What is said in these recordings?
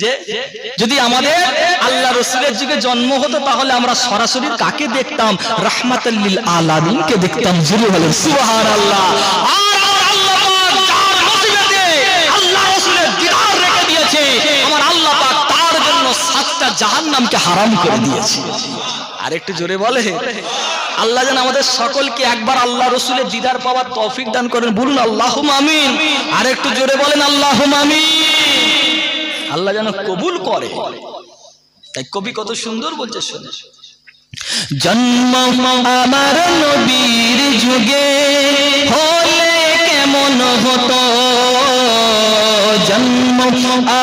যে যদি আমাদের আল্লাহ রসুলের যুগে জন্ম হতো, তাহলে আমরা সরাসরি কাকে দেখতাম? রাহমাতাল্লিল আলামিনকে দেখতাম। জুরি বলেন সুবহানাল্লাহ। হারাম করে দিয়েছে। আর একটু জোরে বলে, আল্লাহ আমাদের সকলকে একবার আল্লাহ রসুলের দিদার পাওয়ার তৌফিক দান করেন। বলুন আল্লাহ আমিন। আর একটু জোরে বলেন আল্লাহ আমিন। আল্লাহ যেন কবুল করে। তাই কবি কত সুন্দর বলছে, শুনে। জন্ম আমার নবীর যুগে হলে কেমন হতো? জন্ম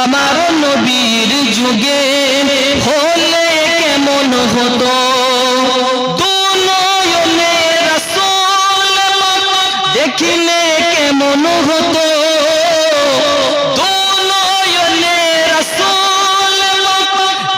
আমার নবীর যুগে হলে কেমন হতো? দেখিলে কেমন হতো?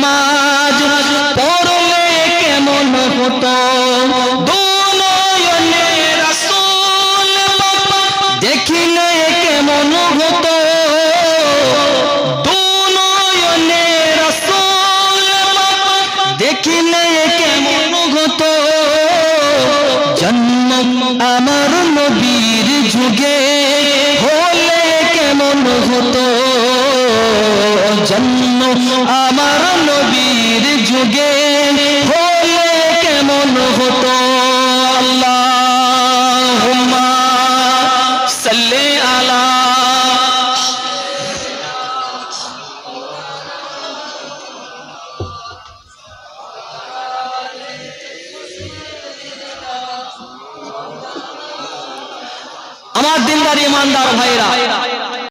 নামাজ পড়লে কেমন হতো? দেখিলে কেমন হতো? দেখিলে কেমন হতো? জন্ম আমার নবীর যুগে হলে কেমন হতো? জন্ম আমার নবীর যুগে হলে কেমন হতো? আমার দিনদার ইমানদার ভাইরা।